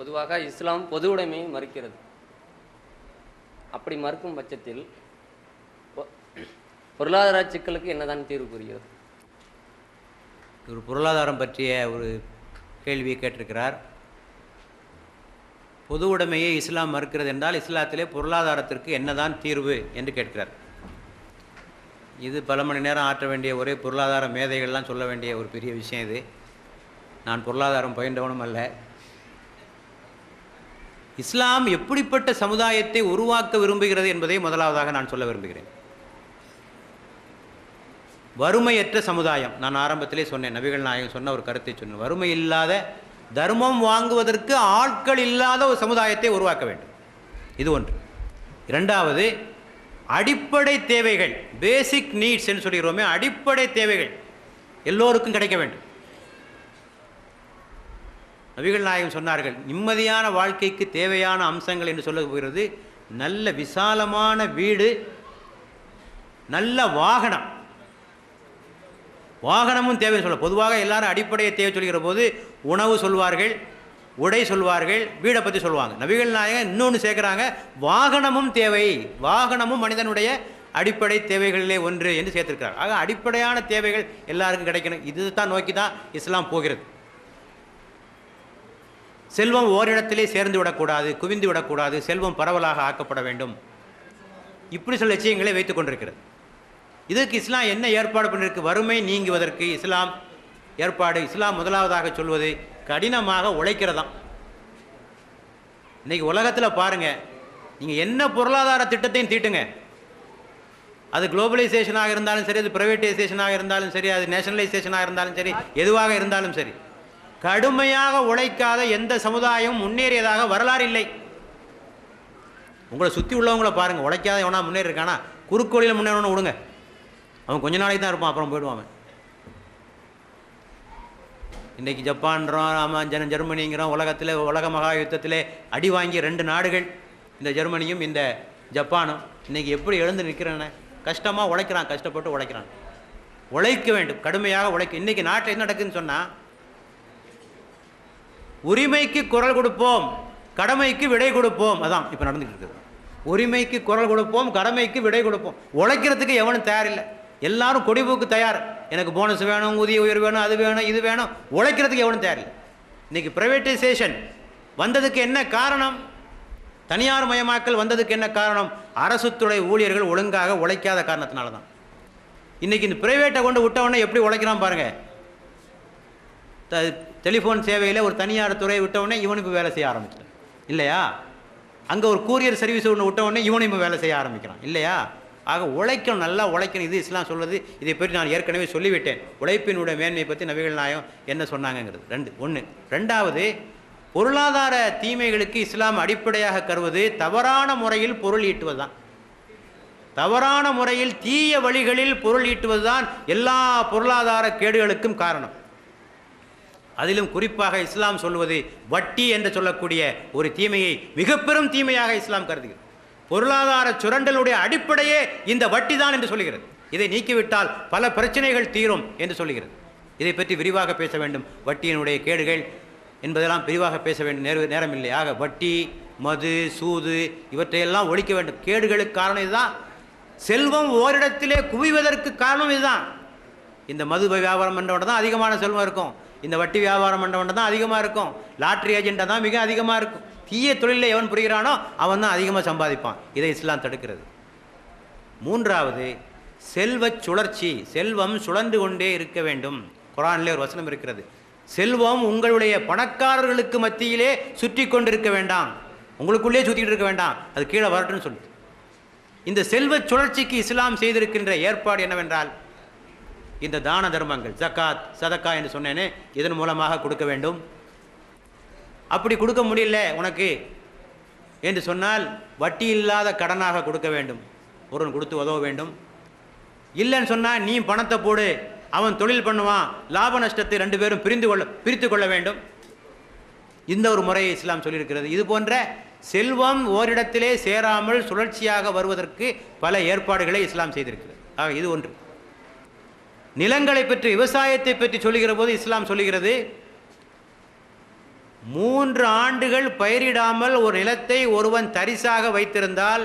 பொதுவாக இஸ்லாம் பொது உடைமையை மறுக்கிறது. அப்படி மறுக்கும் பட்சத்தில் பொ- பொருளாதார சிக்கலுக்கு என்னதான் தீர்வு கூறுகிறது ஒரு பொருளாதாரம் பற்றிய ஒரு கேள்வியை கேட்டிருக்கிறார். பொது உடைமையை இஸ்லாம் மறுக்கிறது என்றால் இஸ்லாத்திலே பொருளாதாரத்திற்கு என்னதான் தீர்வு என்று கேட்கிறார். இது பல மணி நேரம் ஆற்ற வேண்டிய ஒரே பொருளாதார மேதைகள்லாம் சொல்ல வேண்டிய ஒரு பெரிய விஷயம் இது. நான் பொருளாதாரம் பயின்றவனும் அல்ல. இஸ்லாம் எப்படிப்பட்ட சமுதாயத்தை உருவாக்க விரும்புகிறது என்பதை முதலாவதாக நான் சொல்ல விரும்புகிறேன். வறுமையற்ற சமுதாயம். நான் ஆரம்பத்திலே சொன்னேன் நபிகள் நாயகம் சொன்ன ஒரு கருத்தை சொன்னேன். வறுமை இல்லாத தர்மம் வாங்குவதற்கு ஆட்கள் இல்லாத ஒரு சமுதாயத்தை உருவாக்க வேண்டும். இது ஒன்று. இரண்டாவது அடிப்படை தேவைகள் பேசிக் நீட்ஸ் என்று சொல்கிறோமே அடிப்படை தேவைகள் எல்லோருக்கும் கிடைக்க வேண்டும். நபிகள் நாயகம் சொன்னார்கள் நிம்மதியான வாழ்க்கைக்கு தேவையான அம்சங்கள் என்று சொல்ல போகிறது. நல்ல விசாலமான வீடு நல்ல வாகனம். வாகனமும் தேவை சொல்ல பொதுவாக எல்லாரும் அடிப்படையை தேவை சொல்கிற போது உணவு சொல்வார்கள் உடை சொல்வார்கள் வீடை பற்றி சொல்லுவாங்க நபிகள் நாயகம் இன்னொன்று சேர்க்குறாங்க வாகனமும் தேவை வாகனமும் மனிதனுடைய அடிப்படை தேவைகளிலே ஒன்று என்று சேர்த்திருக்கிறார். ஆக அடிப்படையான தேவைகள் எல்லாருக்கும் கிடைக்கணும். இது தான் நோக்கி தான் இஸ்லாம் போகிறது. செல்வம் ஓரிடத்திலே சேர்ந்து விடக்கூடாது குவிந்து விடக்கூடாது செல்வம் பரவலாக ஆக்கப்பட வேண்டும். இப்படி சில லட்சியங்களை வைத்து கொண்டிருக்கிறது. இதற்கு இஸ்லாம் என்ன ஏற்பாடு பண்ணிருக்கு? வறுமை நீங்குவதற்கு இஸ்லாம் ஏற்பாடு இஸ்லாம் முதலாவதாக சொல்வது கடினமாக உழைக்கிறதாம் இன்றைக்கி உலகத்தில் பாருங்கள் நீங்கள் என்ன பொருளாதார திட்டத்தையும் தீட்டுங்க. அது குளோபலைசேஷனாக இருந்தாலும் சரி அது ப்ரைவேட்டைசேஷனாக இருந்தாலும் சரி அது நேஷனலைசேஷனாக இருந்தாலும் சரி எதுவாக இருந்தாலும் சரி. கடுமையாக உழைக்காத எந்த சமுதாயமும் முன்னேறியதாக வரலாறு இல்லை உங்களை சுற்றி உள்ளவங்கள பாருங்கள் உழைக்காத எவனா முன்னேறி இருக்கானா குறுக்கோளியில் முன்னேறணும்னு விடுங்க. அவன் கொஞ்ச நாளைக்கு தான் இருப்பான் அப்புறம் போயிடுவான் இன்றைக்கி ஜப்பான்றோம் ஆமாம் ஜன ஜெர்மனிங்கிறோம். உலகத்தில் உலக மகா யுத்தத்தில் அடி வாங்கிய ரெண்டு நாடுகள். இந்த ஜெர்மனியும் இந்த ஜப்பானும். இன்றைக்கி எப்படி எழுந்து நிற்கிறேன்னு? கஷ்டமாக உழைக்கிறான் கஷ்டப்பட்டு உழைக்கிறான். உழைக்க வேண்டும். கடுமையாக உழைக்க. இன்றைக்கி நாட்டில் என்ன நடக்குதுன்னு சொன்னால் உரிமைக்கு குரல் கொடுப்போம் கடமைக்கு விடை கொடுப்போம். அதான் இப்போ நடந்துகிட்டு இருக்குது. உரிமைக்கு குரல் கொடுப்போம் கடமைக்கு விடை கொடுப்போம். உழைக்கிறதுக்கு எவனும் தயாரில்லை. எல்லாரும் கொடிபோக்கு தயார். எனக்கு போனஸ் வேணும் ஊதிய உயர் வேணும் அது வேணும் இது வேணும். உழைக்கிறதுக்கு எவனும் தயாரில்லை. இன்றைக்கி ப்ரைவேட்டைசேஷன் வந்ததுக்கு என்ன காரணம்? தனியார் மயமாக்கல் வந்ததுக்கு என்ன காரணம்? அரசு துறை ஊழியர்கள் ஒழுங்காக உழைக்காத காரணத்தினால தான் இன்னைக்கு இந்த ப்ரைவேட்டை கொண்டு விட்டவொடனே எப்படி உழைக்கிறான் பாருங்கள் த டெலிஃபோன் சேவையில் ஒரு தனியார் துறையை விட்டவுடனே இவனுக்கு வேலை செய்ய ஆரம்பிச்சிட்டான். இல்லையா? அங்கே ஒரு கூரியர் சர்வீஸ் ஒன்று விட்டவுடனே இவனும் இப்போ வேலை செய்ய ஆரம்பிக்கிறான். இல்லையா? ஆக உழைக்கணும் நல்லா உழைக்கணும். இது இஸ்லாம் சொல்வது இதை பற்றி நான் ஏற்கனவே சொல்லிவிட்டேன். உழைப்பினுடைய மேன்மையை பற்றி நபிகள் நாயம் என்ன சொன்னாங்கங்கிறது. ரெண்டு ஒன்று ரெண்டாவது பொருளாதார தீமைகளுக்கு இஸ்லாம் அடிப்படையாக கருவது தவறான முறையில் பொருள் ஈட்டுவதுதான். தவறான முறையில் தீய வழிகளில் பொருள் ஈட்டுவதுதான் எல்லா பொருளாதார கேடுகளுக்கும் காரணம். அதிலும் குறிப்பாக இஸ்லாம் சொல்வது வட்டி என்று சொல்லக்கூடிய ஒரு தீமையை மிக பெரும் தீமையாக இஸ்லாம் கருதுகிறது. பொருளாதார சுரண்டலுடைய அடிப்படையே இந்த வட்டி தான் என்று சொல்கிறது இதை நீக்கிவிட்டால் பல பிரச்சனைகள் தீரும் என்று சொல்கிறது இதை பற்றி விரிவாக பேச வேண்டும். வட்டியினுடைய கேடுகள் என்பதெல்லாம் விரிவாக பேச வேண்டும். நேர நேரம் இல்லை. ஆக வட்டி மது சூது இவற்றையெல்லாம் ஒழிக்க வேண்டும். கேடுகளுக்கு காரணம் இதுதான். செல்வம் ஓரிடத்திலே குவிவதற்கு காரணம் இதுதான். இந்த மது வியாபாரம் பண்ணுறவன் தான் அதிகமான செல்வம் இருக்கும். இந்த வட்டி வியாபாரம் பண்ணுறவன் தான் அதிகமாக இருக்கும். லாட்ரி ஏஜெண்ட்டை தான் மிக அதிகமாக இருக்கும். தீய தொழிலில் எவன் புரிகிறானோ அவன் தான் அதிகமாக சம்பாதிப்பான். இதை இஸ்லாம் தடுக்கிறது. மூன்றாவது செல்வச் சுழற்சி செல்வம் சுழன்று கொண்டே இருக்க வேண்டும். குரானிலே ஒரு வசனம் இருக்கிறது. செல்வம் உங்களுடைய பணக்காரர்களுக்கு மத்தியிலே சுற்றி கொண்டிருக்க வேண்டாம். உங்களுக்குள்ளே சுற்றிட்டு இருக்க வேண்டாம். அது கீழே வரட்டுன்னு சொல்லுது. இந்த செல்வச் சுழற்சிக்கு இஸ்லாம் செய்திருக்கின்ற ஏற்பாடு என்னவென்றால் இந்த தான தர்மங்கள் ஜக்காத் சதக்கா என்று சொன்னேன்னு இதன் மூலமாக கொடுக்க வேண்டும். அப்படி கொடுக்க முடியல உனக்கு என்று சொன்னால் வட்டி இல்லாத கடனாக கொடுக்க வேண்டும். ஒருவன் கொடுத்து உதவ வேண்டும். இல்லைன்னு சொன்னால் நீ பணத்தை போடு. அவன் தொழில் பண்ணுவான். லாப நஷ்டத்தை ரெண்டு பேரும் பிரிந்து கொள்ள பிரித்து கொள்ள வேண்டும். இந்த ஒரு முறையை இஸ்லாம் சொல்லியிருக்கிறது. இது போன்ற செல்வம் ஓரிடத்திலே சேராமல் சுழற்சியாக வருவதற்கு பல ஏற்பாடுகளை இஸ்லாம் செய்திருக்கிறது. ஆக இது ஒன்று. நிலங்களை பற்றி விவசாயத்தை பற்றி சொல்லுகிற போது இஸ்லாம் சொல்லுகிறது மூன்று ஆண்டுகள் பயிரிடாமல் ஒரு நிலத்தை ஒருவன் தரிசாக வைத்திருந்தால்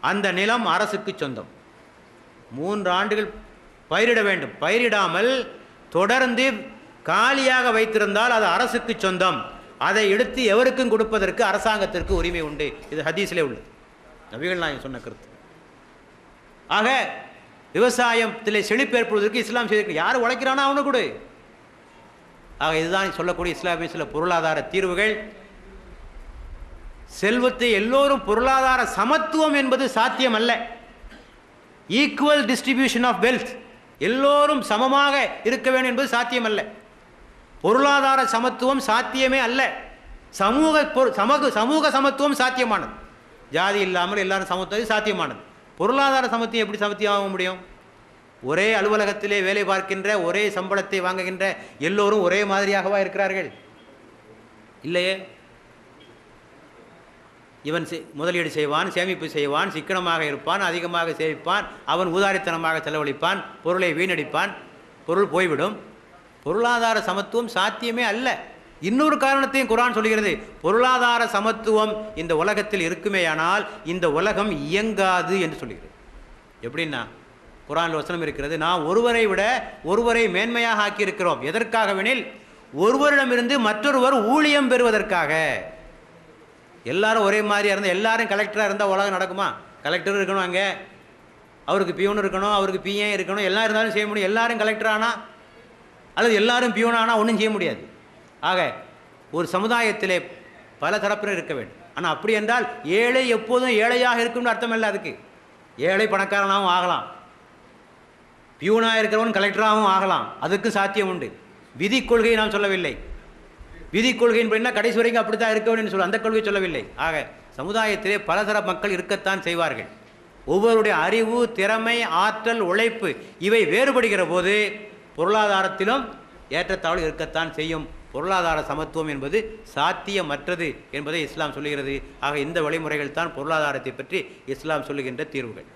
அந்த நிலம் அரசுக்கு சொந்தம். மூன்று ஆண்டுகள் பயிரிட வேண்டும். பயிரிடாமல் தொடர்ந்து காலியாக வைத்திருந்தால் அது அரசுக்கு சொந்தம். அதை எடுத்து எவருக்கும் கொடுப்பதற்கு அரசாங்கத்திற்கு உரிமை உண்டு. இது ஹதீஸிலே உள்ளது. நபிகள் நாயகம் சொன்ன கருத்து. ஆக விவசாயத்தில் செழிப்பு ஏற்படுவதற்கு இஸ்லாம் செய்திருக்கு யார் உழைக்கிறானோ அவனு கொடு. ஆக இதுதான் சொல்லக்கூடிய இஸ்லாமிய சில பொருளாதார தீர்வுகள். செல்வத்தை எல்லோரும் பொருளாதார சமத்துவம் என்பது சாத்தியம் அல்ல ஈக்குவல் டிஸ்ட்ரிபியூஷன் ஆஃப் வெல்த் எல்லோரும் சமமாக இருக்க வேண்டும் என்பது சாத்தியம் அல்ல பொருளாதார சமத்துவம் சாத்தியமே அல்ல. சமூக சமூக சமூக சமத்துவம் சாத்தியமானது. ஜாதி இல்லாமல் எல்லாரும் சமத்துவம் சாத்தியமானது. பொருளாதார சமத்தியம் எப்படி சமத்தியமாக முடியும்? ஒரே அலுவலகத்திலே வேலை பார்க்கின்ற ஒரே சம்பளத்தை வாங்குகின்ற எல்லோரும் ஒரே மாதிரியாகவா இருக்கிறார்கள்? இல்லையே. இவன் முதலீடு செய்வான் சேமிப்பு செய்வான் சிக்கனமாக இருப்பான் அதிகமாக சேமிப்பான் அவன் ஊதாரித்தனமாக செலவழிப்பான் பொருளை வீணடிப்பான் பொருள் போய்விடும். பொருளாதார சமத்துவம் சாத்தியமே அல்ல. இன்னொரு காரணத்தையும் குரான் சொல்கிறது. பொருளாதார சமத்துவம் இந்த உலகத்தில் இருக்குமேயானால் இந்த உலகம் இயங்காது என்று சொல்கிறது. எப்படின்னா குரான் வசனம் இருக்கிறது நாம் ஒருவரை விட ஒருவரை மேன்மையாக ஆக்கியிருக்கிறோம். எதற்காகவெனில் ஒருவரிடமிருந்து மற்றொருவர் ஊழியம் பெறுவதற்காக. எல்லாரும் ஒரே மாதிரியாக இருந்தால் எல்லாரும் கலெக்டராக இருந்தால் உலகம் நடக்குமா? கலெக்டர் இருக்கணும் அங்கே. அவருக்கு பியூன் இருக்கணும் அவருக்கு பிஏ இருக்கணும் எல்லாம் இருந்தாலும் செய்ய முடியும். எல்லாரும் கலெக்டர் ஆனால் அல்லது எல்லாரும் பியூன் ஆனால் ஒன்றும் செய்ய முடியாது. ஆக ஒரு சமுதாயத்திலே பல தரப்பினர் இருக்க வேண்டும். ஆனால் அப்படி என்றால் ஏழை எப்போதும் ஏழையாக இருக்கும்னு அர்த்தம் இல்லை அதுக்கு. ஏழை பணக்காரனாகவும் ஆகலாம். பியூனாக இருக்கிறவன் கலெக்டராகவும் ஆகலாம். அதுக்கும் சாத்தியம் உண்டு. விதி கொள்கையை நாம் சொல்லவில்லை. விதி கொள்கையின் படினா கடைசி வரைக்கும் அப்படித்தான் இருக்க வேண்டும் சொல்ல அந்த கொள்கை சொல்லவில்லை. ஆக சமுதாயத்திலே பலதர மக்கள் இருக்கத்தான் செய்வார்கள். ஒவ்வொருடைய அறிவு திறமை ஆற்றல் உழைப்பு இவை வேறுபடுகிற போது பொருளாதாரத்திலும் ஏற்றத்தாழ்வு இருக்கத்தான் செய்யும். பொருளாதார சமத்துவம் என்பது சாத்தியமற்றது என்பதை இஸ்லாம் சொல்லுகிறது. ஆக இந்த வழிமுறைகள் தான் பொருளாதாரத்தை பற்றி இஸ்லாம் சொல்லுகின்ற தீர்வுகள்.